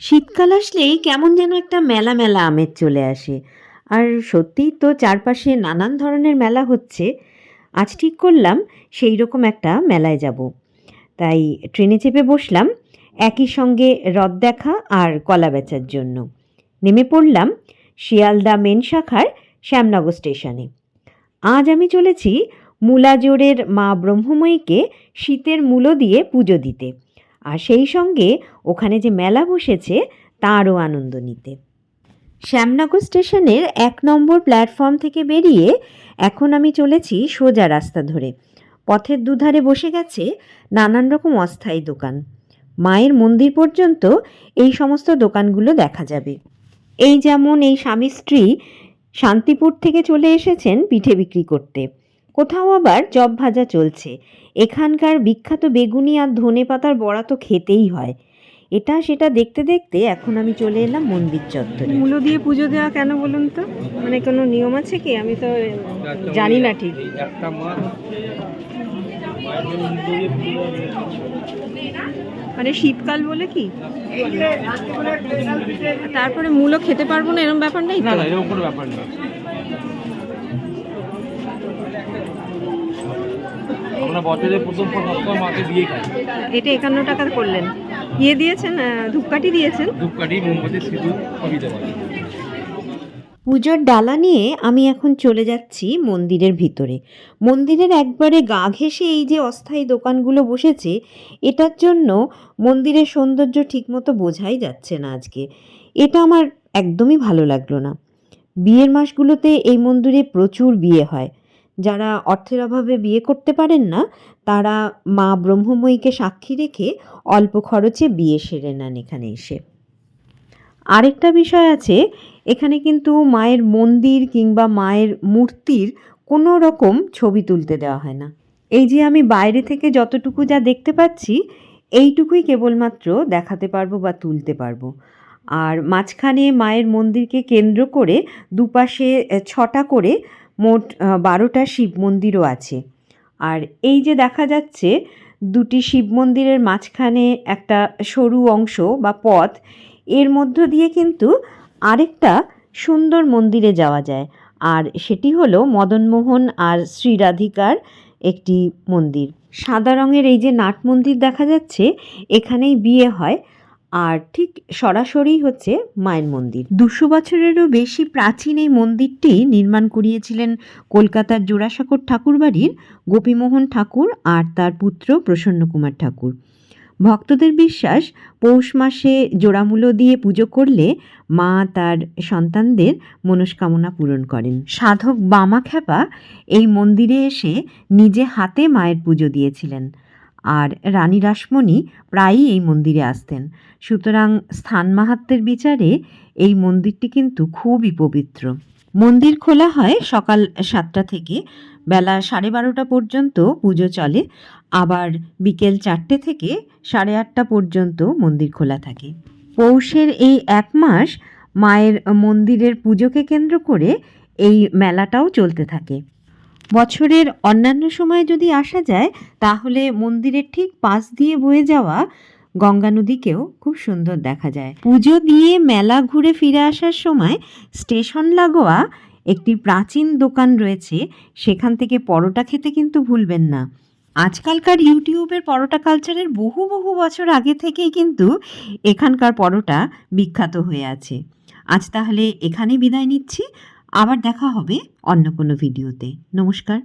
শীতকাল আসলেই কেমন যেন একটা মেলা মেলা আমেজ চলে আসে। আর সত্যিই তো চারপাশে নানান ধরনের মেলা হচ্ছে। আজ ঠিক করলাম সেই রকম একটা মেলায় যাব। তাই ট্রেনে চেপে বসলাম, একই সঙ্গে হ্রদ দেখা আর কলা বেচার জন্য। নেমে পড়লাম শিয়ালদা মেন শাখার শ্যামনগর স্টেশনে। আজ আমি চলেছি মূলাজোড়ের মা ব্রহ্মময়ীকে শীতের মূলো দিয়ে পুজো দিতে। আর সেই সঙ্গে ওখানে যে মেলা বসেছে, তারও আনন্দ নিতে। শ্যামনগর স্টেশনের এক নম্বর প্ল্যাটফর্ম থেকে বেরিয়ে এখন আমি চলেছি সোজা রাস্তা ধরে। পথের দুধারে বসে গেছে নানান রকম অস্থায়ী দোকান। মায়ের মন্দির পর্যন্ত এই সমস্ত দোকানগুলো দেখা যাবে। এই যেমন এই স্বামী স্ত্রী শান্তিপুর থেকে চলে এসেছেন পিঠে বিক্রি করতে। কোথাও আবার জব ভাজা চলছে। এখানকার বিখ্যাত বেগুনি আর ধনে পাতার বড়া তো খেতেই হয়। এটা সেটা দেখতে দেখতে এখন আমি চলে এলাম মন্দির চত্বরে। মূলো দিয়ে পুজো দেওয়া কেন বলুন তো? মানে কোনো নিয়ম আছে কি? আমি তো জানি না ঠিক। মানে শীতকাল বলে কি? তারপরে মূলো খেতে পারব না এরকম ব্যাপার নেই না না এরকম কোনো ব্যাপার না বছরের প্রথম মাকে দিয়ে খাই। এটা একান্ন টাকা করলেন। ইয়ে দিয়েছেন ধূপকাঠি দিয়েছেন? ধূপকাঠি মোমবাতি সিঁদুর সবই দেওয়া পুজোর ডালা নিয়ে আমি এখন চলে যাচ্ছি মন্দিরের ভিতরে। মন্দিরের একবারে গা ঘেঁষে এই যে অস্থায়ী দোকানগুলো বসেছে এটার জন্য মন্দিরের সৌন্দর্য ঠিকমতো বোঝাই যাচ্ছে না আজকে। এটা আমার একদমই ভালো লাগল না। বিয়ের মাসগুলোতে এই মন্দিরে প্রচুর বিয়ে হয়। যারা অর্থের অভাবে বিয়ে করতে পারেন না, তারা মা ব্রহ্মময়ীকে সাক্ষী রেখে অল্প খরচে বিয়ে সেরে নেন এখানে এসে। আরেকটা বিষয় আছে, এখানে কিন্তু মায়ের মন্দির কিংবা মায়ের মূর্তির কোনো রকম ছবি তুলতে দেওয়া হয় না। এই যে আমি বাইরে থেকে যতটুকু যা দেখতে পাচ্ছি, এইটুকুই কেবলমাত্র দেখাতে পারব বা তুলতে পারব। আর মাঝখানে মায়ের মন্দিরকে কেন্দ্র করে দুপাশে ছটা করে মোট বারোটা শিব মন্দিরও আছে। আর এই যে দেখা যাচ্ছে, দুটি শিব মন্দিরের মাঝখানে একটা সরু অংশ বা পথ, এর মধ্য দিয়ে কিন্তু আরেকটা সুন্দর মন্দিরে যাওয়া যায়। আর সেটি হলো মদনমোহন আর শ্রীরাধিকার একটি মন্দির। সাদা রঙের এই যে নাট মন্দির দেখা যাচ্ছে, এখানেই বিয়ে হয়। আর ঠিক সরাসরি হচ্ছে মায়ের মন্দির। দুশো বছরেরও বেশি প্রাচীন এই মন্দিরটি নির্মাণ করিয়েছিলেন কলকাতার জোড়াসাঁকোর ঠাকুরবাড়ির গোপীমোহন ঠাকুর আর তার পুত্র প্রসন্নকুমার ঠাকুর। ভক্তদের বিশ্বাস, পৌষ মাসে জোড়ামূলো দিয়ে পুজো করলে মা তার সন্তানদের মনস্কামনা পূরণ করেন। সাধক বামা খ্যাপা এই মন্দিরে এসে নিজে হাতে মায়ের পুজো দিয়েছিলেন। আর রানী রাসমণি প্রায়ই এই মন্দিরে আসতেন। সুতরাং স্থান মাহাত্মের বিচারে এই মন্দিরটি কিন্তু খুবই পবিত্র। মন্দির খোলা হয় সকাল সাতটা থেকে, বেলা সাড়ে বারোটা পর্যন্ত পুজো চলে, আবার বিকেল চারটে থেকে সাড়ে আটটা পর্যন্ত মন্দির খোলা থাকে। পৌষের এই এক মাস মায়ের মন্দিরের পুজোকে কেন্দ্র করে এই মেলাটাও চলতে থাকে। বছরের অন্যান্য সময়ে যদি আসা যায়, তাহলে মন্দিরের ঠিক পাশ দিয়ে বয়ে যাওয়া গঙ্গা নদীকেও খুব সুন্দর দেখা যায়। পুজো দিয়ে মেলা ঘুরে ফিরে আসার সময় স্টেশন লাগোয়া একটি প্রাচীন দোকান রয়েছে, সেখান থেকে পরোটা খেতে কিন্তু ভুলবেন না। আজকালকার ইউটিউবের পরোটা কালচারের বহু বহু বছর আগে থেকেই কিন্তু এখানকার পরোটা বিখ্যাত হয়ে আছে। আজ তাহলে এখানেই বিদায় নিচ্ছি। আবার দেখা হবে অন্য কোনো ভিডিওতে। নমস্কার।